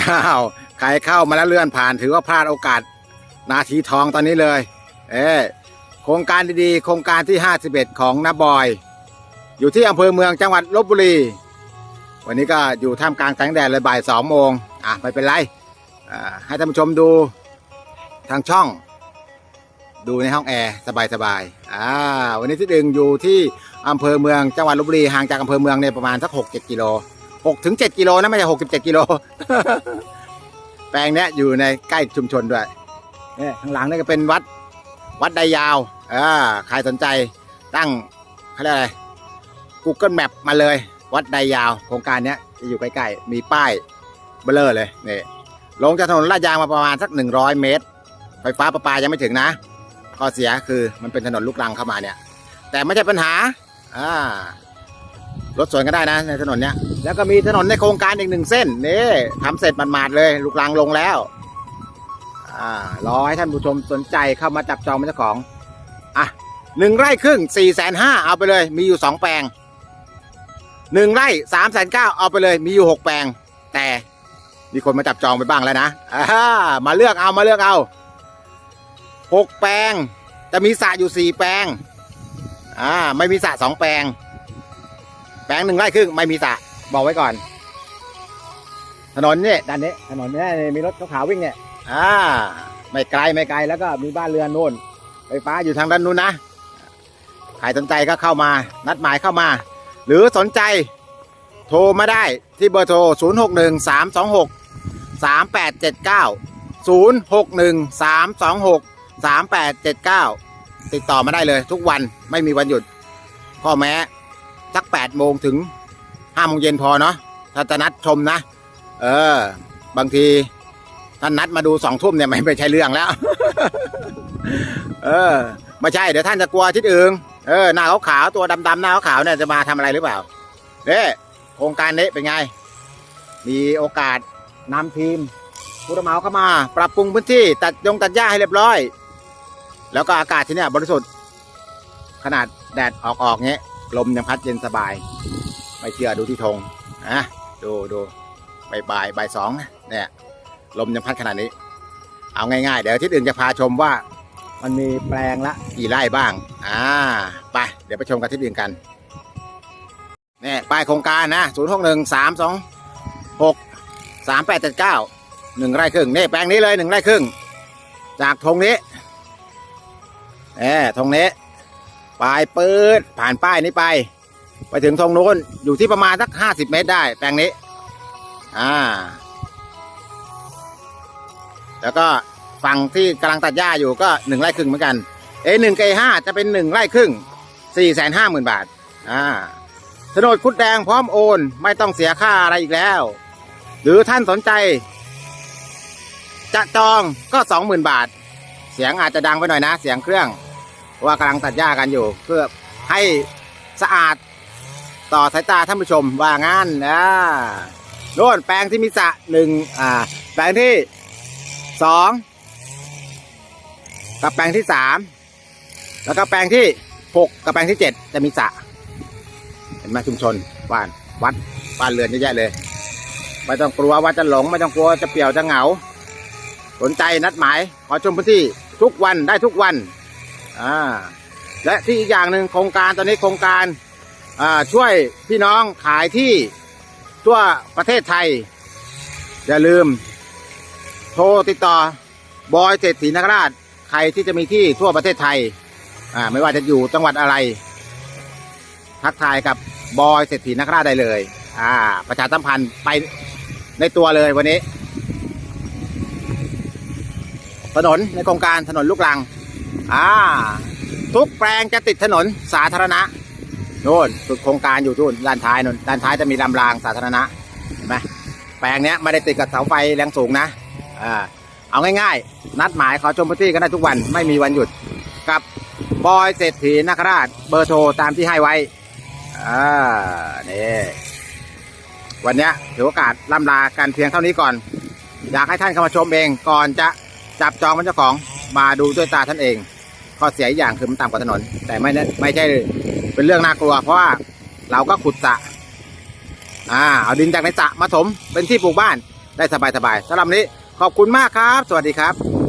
อ้าวใครเข้ามาแล้วเลื่อนผ่านถือว่าพลาดโอกาส นาทีทองตอนนี้เลย เออโครงการดีๆ โครงการที่ 51 ของนาบอย อยู่ที่อำเภอเมืองจังหวัดลบบุรี วันนี้ก็อยู่ท่ามกลางแสงแดดเลยบ่ายสองโมงอะไม่เป็นไรอ่าให้ท่านผู้ชมดูทางช่อง ดูในห้องแอร์สบายๆอ่าวันนี้ที่ดึงอยู่ที่อำเภอเมืองจังหวัดลบบุรีห่างจากอำเภอเมืองเนี่ยประมาณสักหกเจ็ดกิโล หกถึงเจ็ดกิโลนะไม่ใช่หกสิบเจ็ดกิโล แปลงเนี้ยอยู่ในใกล้ชุมชนด้วยเนี่ยข้างหลังนี่ก็เป็นวัดวัดใดยาวอ่าใครสนใจตั้งเขาเรียกอะไร Google Map มาเลย วัดใดยาว โครงการเนี้ยจะอยู่ใกล้ๆมีป้ายเบลอเลยนี่ลงจากถนนลาดยางมาประมาณสักหนึ่งร้อยเมตร ไฟฟ้าประปายังไม่ถึงนะข้อเสียคือมันเป็นถนนลูกรังเข้ามาเนี่ย แต่ไม่ใช่ปัญหาอ่า รถสวนก็ได้นะในถนนเนี้ยแล้วก็มีถนนในโครงการอีกหนึ่งเส้นนี่ทำเสร็จหมาดๆเลย ลูกรังลงแล้วอ่ารอให้ท่านผู้ชมสนใจเข้ามาจับจองเป็นเจ้าของอะหนึ่งไร่ครึ่งสี่แสนห้าเอาไปเลย มีอยู่สองแปลงหนึ่งไร่สามแสนเก้าเอาไปเลย มีอยู่หกแปลง แต่มีคนมาจับจองไปบ้างแล้วนะอ่ามาเลือกเอามาเลือกเอาหกแปลง จะมีสระอยู่สี่แปลงอ่าไม่มีสระสองแปลง ลงหนึ่งไร่ครึ่งไม่มีสระบอกไว้ก่อน ถนนเนี่ยด้านนี้ ถนนเนี่ยมีรถขาววิ่งเนี่ยอ่าไม่ไกลไม่ไกลแล้วก็มีบ้านเรือนนู่นไฟฟ้าอยู่ทางด้านนู้นนะใครสนใจก็เข้ามา นัดหมายเข้ามา หรือสนใจโทรมาได้ที่เบอร์โทร 0 6 1 3 2 6 3 8 7 9 0 6 1 3 2 6 3 8 7 9 ติดต่อมาได้เลยทุกวันไม่มีวันหยุดข้อแม้ สัก8โมงถึง5โมงเย็นพอเนาะถ้าจะนัดชมนะ เออ บางทีท่านนัดมาดูสองทุ่มเนี่ยไม่ไม่ใช่เรื่องแล้ว เออไม่ใช่เดี๋ยวท่านจะกลัวทิศอื่นเออหน้าขาวๆตัวดำๆหน้าขาวๆเนี่ยจะมาทำอะไรหรือเปล่าเนี่ยโครงการนี้เป็นไง มีโอกาสนำทีมผู้รับเหมาเข้ามา ปรับปรุงพื้นที่ตัดยงตัดหญ้าให้เรียบร้อย แล้วก็อากาศที่เนี่ยบริสุทธิ์ขนาดแดดออกๆเงี้ย ลมยังพัดเย็นสบาย ไม่เชื่อดูที่ธงนะดูดูบ่ายบ่ายบ่ายสองนะเนี่ยลมยังพัดขนาดนี้ เอาง่ายๆ เดี๋ยวที่อื่นจะพาชมว่า มันมีแปลงละกี่ไร่บ้างอ่าไปเดี๋ยวไปชมกันที่อื่นกันเนี่ยป้ายโครงการนะศูนย์หกหนึ่งสามสองหกสามแปดเจ็ดเก้าหนึ่งไร่ครึ่งนี่แปลงนี้เลยหนึ่งไร่ครึ่ง จากธงนี้เออธงนี้ ปลายปืดผ่านป้ายนี้ไป ไปถึงธงโน้นอยู่ที่ประมาณสักห้าสิบเมตรได้แปลงนี้ อ่า แล้วก็ฝั่งที่กำลังตัดหญ้าอยู่ก็หนึ่งไร่ครึ่งเหมือนกันเอหนึ่งเกห้าจะเป็นหนึ่งไร่ครึ่งสี่แสนห้าหมื่นบาท อ่าโฉนดคุดแดงพร้อมโอนไม่ต้องเสียค่าอะไรอีกแล้ว หรือท่านสนใจ จะจองก็สองหมื่นบาท เสียงอาจจะดังไปหน่อยนะ เสียงเครื่อง ว่ากำลังตัดหญ้ากันอยู่ เพื่อให้สะอาดต่อสายตาท่านผู้ชมว่างั้นนะโน่นแปลงที่มีสระหนึ่งอ่า แปลงที่สองกับแปลงที่สามแล้วก็แปลงที่หกกับแปลงที่เจ็ดจะมีสระเห็นไหมชุมชนบ้านวัดบ้านเรือนเยอะแยะเลยไม่ต้องกลัวว่าจะหลงไม่ต้องกลัวจะเปี่ยวจะเหงา สนใจนัดหมาย ขอชมพื้นที่ทุกวันได้ทุกวัน อ่าและที่อีกอย่างหนึ่งโครงการตอนนี้โครงการอ่าช่วยพี่น้องขายที่ทั่วประเทศไทย อย่าลืม โทรติดต่อบอยเศรษฐีนคราชใครที่จะมีที่ทั่วประเทศไทยอ่าไม่ว่าจะอยู่จังหวัดอะไร ทักทายกับบอยเศรษฐีนคราชได้เลยอ่าประชาสัมพันธ์ไปในตัวเลยวันนี้ ถนนในโครงการถนนลูกรัง อ่า ทุกแปลงจะติดถนนสาธารณะโน่นสุดโครงการอยู่ทุนด้านท้ายนู่นด้านท้ายจะมีลำรางสาธารณะเห็นไหมแปลงเนี้ยไม่ได้ติดกับเสาไฟแรงสูงนะอ่าเอาง่ายๆ นัดหมายขอชมพื้นที่กันได้ทุกวันไม่มีวันหยุด กับบอยเศรษฐีนคราชเบอร์โทรตามที่ให้ไว้อ่านี่วันนี้ถือโอกาสล่ำลากันเพียงเท่านี้ก่อน อยากให้ท่านเข้ามาชมเองก่อนจะจับจองเป็นเจ้าของมาดูด้วยตาท่านเอง ข้อเสียอีกอย่างคือมันต่ำกว่าถนน แต่ไม่ได้ไม่ใช่เป็นเรื่องน่ากลัว เพราะว่าเราก็ขุดสระอ่าเอาดินจากในสระมาถมเป็นที่ปลูกบ้านได้สบายๆสำหรับนี้ขอบคุณมากครับ สวัสดีครับ